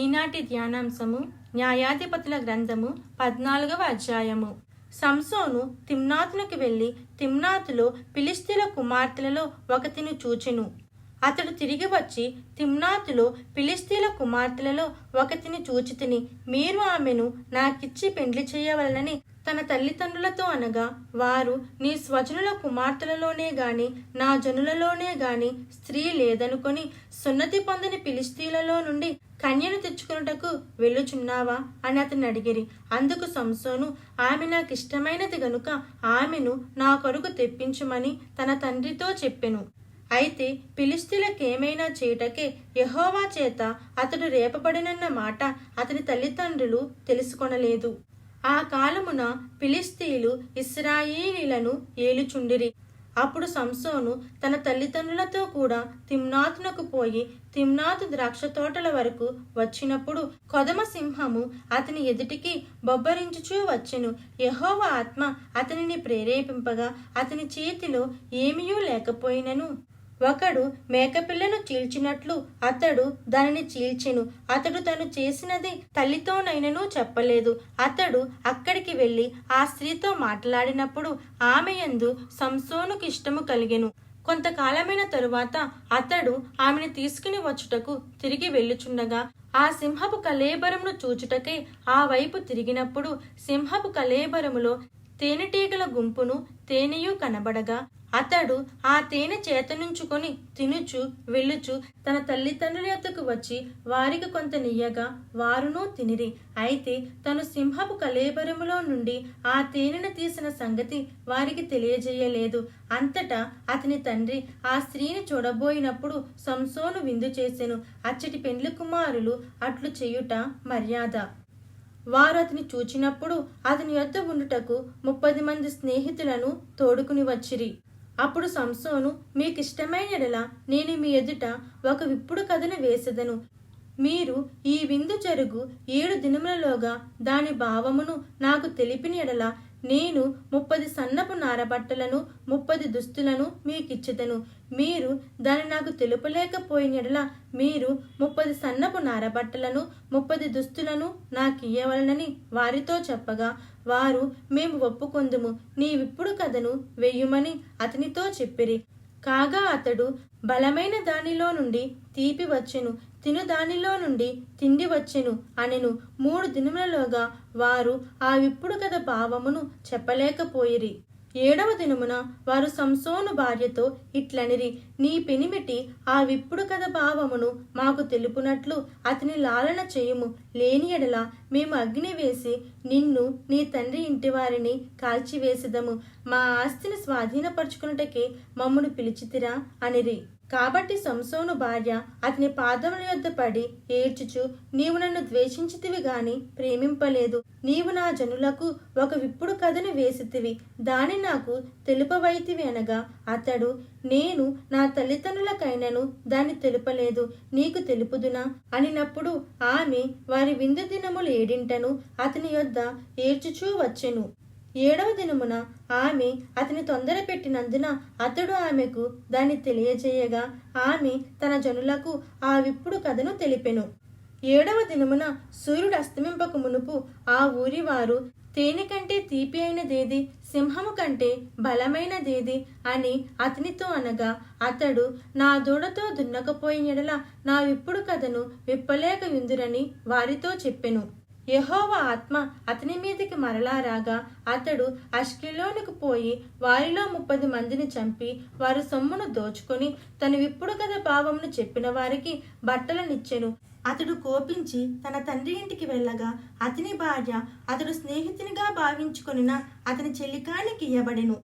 ఈనాటి ధ్యానాంశము న్యాయాధిపతుల గ్రంథము పద్నాలుగవ అధ్యాయము. సంసోను తిమ్నాతునకు వెళ్ళి తిమ్నాతులో పిలిస్తీల కుమార్తెలలో ఒకతిని చూచెను. అతడు తిరిగి వచ్చి తిమ్నాతులో పిలిస్తీల కుమార్తెలలో ఒకతిని చూచితిని మీరు ఆమెను నాకిచ్చి పెండ్లి చేయవలనని తన తల్లిదండ్రులతో అనగా వారు నీ స్వజనుల కుమార్తెలలోనే గాని నా జనులలోనే గాని స్త్రీ లేదనుకొని సున్నతి పొందని పిలిస్తీలలో నుండి కన్యను తెచ్చుకొనుటకు వెళ్ళుచున్నావా? అని అతను అడిగిరి. అందుకు సంసోను ఆమె నాకు ఇష్టమైనది గనుక ఆమెను నా కొరకు తెప్పించుమని తన తండ్రితో చెప్పెను. అయితే ఫిలిస్తీన్లకేమైనా చేయుటకే యహోవా చేత అతడు రేపబడినన్న మాట అతని తల్లిదండ్రులు తెలుసుకొనలేదు. ఆ కాలమున ఫిలిస్తీలు ఇస్రాయేలీలను ఏలుచుండిరి. అప్పుడు సంసోను తన తల్లిదండ్రులతో కూడా తిమ్నాతునకు పోయి తిమ్నాతు ద్రాక్ష తోటల వరకు వచ్చినప్పుడు కొదమ సింహము అతని ఎదుటికి బొబ్బరించుచూ వచ్చెను. యహోవ ఆత్మ అతనిని ప్రేరేపింపగా అతని చేతిలో ఏమీయూ లేకపోయినను. ఒకడు మేకపిల్లను చీల్చినట్లు అతడు దానిని చీల్చెను. అతడు తను చేసినది తల్లితోనైనను చెప్పలేదు. అతడు అక్కడికి వెళ్ళి ఆ స్త్రీతో మాట్లాడినప్పుడు ఆమె యందు సంసోనుకు ఇష్టము కలిగెను. కొంతకాలమైన తరువాత అతడు ఆమెను తీసుకుని వచ్చుటకు తిరిగి వెళ్ళుచుండగా ఆ సింహపు కలేబరమును చూచుటకై ఆ వైపు తిరిగినప్పుడు సింహపు కలేబరములో తేనెటీగల గుంపును తేనెయు కనబడగా అతడు ఆ తేనె చేతనుంచుకొని తినుచు వెళ్ళుచు తన తల్లిదండ్రుల యొద్దకు వచ్చి వారికి కొంత నియ్యగా వారునూ తినిరి. అయితే తను సింహపు కలేబరములో నుండి ఆ తేనెను తీసిన సంగతి వారికి తెలియజేయలేదు. అంతటా అతని తండ్రి ఆ స్త్రీని చూడబోయినప్పుడు సంసోను విందు చేసెను. అచ్చటి పెండ్లి కుమారులు అట్లు చేయుట మర్యాద. వారు అతని చూచినప్పుడు అతని యొద్ద ఉండుటకు ముప్పది మంది స్నేహితులను తోడుకుని వచ్చిరి. అప్పుడు సంసోను మీకు ఇష్టమైన నేను మీ ఎదుట ఒక విప్పుడు కథను వేసెదను. మీరు ఈ విందు జరుగు ఏడు దినములలోగా దాని భావమును నాకు తెలిపిన ఎడల నేను ముప్పది సన్నపు నారబట్టలను ముప్పది దుస్తులను మీకిచ్చెదను మీరు దాన్ని నాకు తెలుపలేకపోయినడల మీరు ముప్పది సన్నపు నారబట్టలను ముప్పది దుస్తులను నాకు ఇయ్యవలనని వారితో చెప్పగా వారు మేము ఒప్పుకొందుము నీవిప్పుడు కథను వెయ్యుమని అతనితో చెప్పిరి. కాగా అతడు బలమైన దానిలో నుండి తీపి వచ్చెను తిను దానిలో నుండి తిండి వచ్చెను అనెను. మూడు దినములలోగా వారు ఆ విప్పుడు కథ భావమును చెప్పలేకపోయిరి. ఏడవ దినమున వారు సంసోను భార్యతో ఇట్లనిరి నీ పెనిమిటి ఆ విప్పుడు కథ భావమును మాకు తెలుపునట్లు అతని లాలన చేయుము. లేని ఎడల మేము అగ్ని వేసి నిన్ను నీ తండ్రి ఇంటివారిని కాల్చివేసిదము. మా ఆస్తిని స్వాధీనపరుచుకున్నటకే మమ్మను పిలిచితిరా అనిరి. కాబట్టి సంసోను భార్య అతని పాదముల యొద్ద పడి ఏడ్చుచు నీవు నన్ను ద్వేషించితివి గాని ప్రేమింపలేదు. నీవు నా జనులకు ఒక విప్పుడు కథను వేసితివి. దాని నాకు తెలుపవైతివి అనగా అతడు నేను నా తల్లిదండ్రులకైనను దాన్ని తెలుపలేదు. నీకు తెలుపుదునా? అనినప్పుడు ఆమె వారి విందు దినములు ఏడింటను అతని యొద్ద ఏడ్చుచూ వచ్చెను. ఏడవ దినమున ఆమె అతని తొందర పెట్టినందున అతడు ఆమెకు దాన్ని తెలియజేయగా ఆమె తన జనులకు ఆ విప్పుడు కథను తెలిపెను. ఏడవ దినమున సూర్యుడు అస్తమింపక మునుపు ఆ ఊరి వారు తేనె కంటే తీపి అయినదేది సింహము కంటే బలమైనదేది అని అతనితో అనగా అతడు నా దూడతో దున్నకపోయిన ఎడల నా విప్పుడు కథను విప్పలేక విందురని వారితో చెప్పెను. యహోవ ఆత్మ అతని మీదకి మరలా రాగా అతడు అష్కిలోనికి పోయి వారిలో ముప్పది మందిని చంపి వారి సొమ్మును దోచుకొని తన విప్పుడు కథ భావమును చెప్పిన వారికి బట్టలనిచ్చెను. అతడు కోపించి తన తండ్రి ఇంటికి వెళ్ళగా అతని భార్య అతడు స్నేహితునిగా భావించుకొనిన అతని చెల్లికానికి ఇయ్యబడెను.